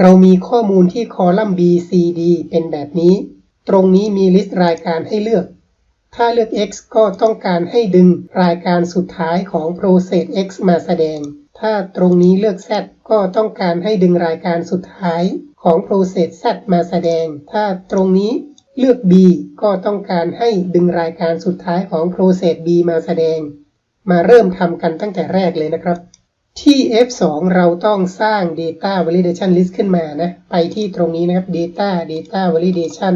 เรามีข้อมูลที่คอลัมน์ B C D เป็นแบบนี้ ตรงนี้มีลิสต์รายการให้เลือก ถ้าเลือก X ก็ต้องการให้ดึงรายการสุดท้ายของ process X มาแสดง ถ้าตรงนี้เลือก Z ก็ต้องการให้ดึงรายการสุดท้ายของ process Z มาแสดง ถ้าตรงนี้เลือก B ก็ต้องการให้ดึงรายการสุดท้ายของ process B มาแสดง มาเริ่มทำกันตั้งแต่แรกเลยนะครับ ที่ F2 เราต้องสร้าง Data Validation List ขึ้นมานะ ไปที่ตรงนี้นะครับ Data Data Validation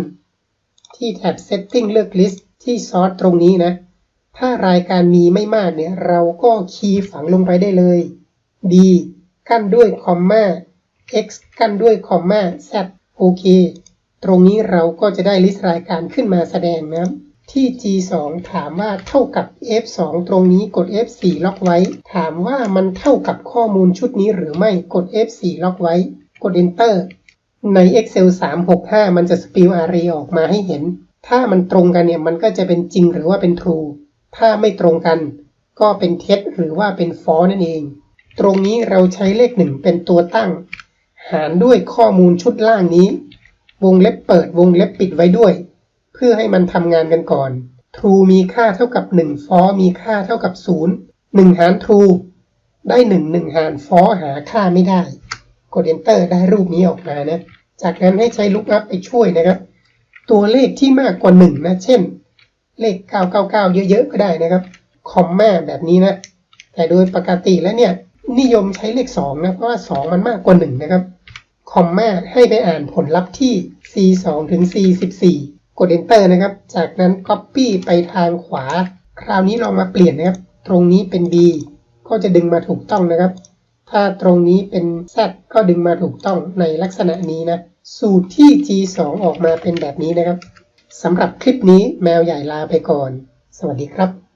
ที่แท็บ Setting เลือก List ที่ Source ตรงนี้นะ ถ้ารายการมีไม่มากเนี่ย เราก็คีย์ฝังลงไปได้เลย D กั้นด้วยคอมมา X กั้นด้วยคอมมา Z โอเค ตรงนี้เราก็จะได้ลิสต์รายการขึ้นมาแสดงนะครับ ที่ G2 ถามว่าเท่ากับ F2 ตรงนี้กด F4 ล็อกไว้ ถามว่ามันเท่ากับข้อมูลชุดนี้หรือไม่กด F4 ล็อกไว้ กด Enter ใน Excel 365 มันจะ Spill Array ออกมาให้เห็น ถ้ามันตรงกันเนี่ยมันก็จะเป็นจริงหรือว่าเป็น true ถ้าไม่ตรงกัน ก็เป็นเท็จหรือว่าเป็น false นั่นเอง ตรงนี้เราใช้เลขหนึ่งเป็นตัวตั้ง หารด้วยข้อมูลชุดล่างนี้ วงเล็บเปิดวงเล็บปิดไว้ด้วย พื่อให้มันทำงานกันก่อน true มีค่าเท่ากับ 1 false มีค่าเท่ากับ 0 1 หาร true ได้ 1 1 หาร false หาค่าไม่ได้ กด enter ได้รูปนี้ออกมานะ จากนั้นให้ใช้ lookup ไปช่วยนะครับ ตัวเลขที่มากกว่า 1 นะ เช่น เลข 999 เยอะๆ ก็ได้นะครับ คอมมาแบบนี้นะ แต่โดยปกติแล้วเนี่ย นิยมใช้เลข 2 นะ เพราะว่า 2 มันมากกว่า 1 นะครับ คอมมาให้ไปอ่านผลลัพธ์ที่ C2 ถึง C14 กด Enter นะครับ จากนั้น Copy ไปทางขวา คราวนี้เรามาเปลี่ยนนะครับ ตรงนี้เป็น B ก็จะดึงมาถูกต้องนะครับ ถ้าตรงนี้เป็น Z ก็ดึงมาถูกต้องในลักษณะนี้นะ สูตรที่ G2 ออกมาเป็นแบบนี้นะครับสำหรับคลิปนี้แมวใหญ่ลาไปก่อน สวัสดีครับ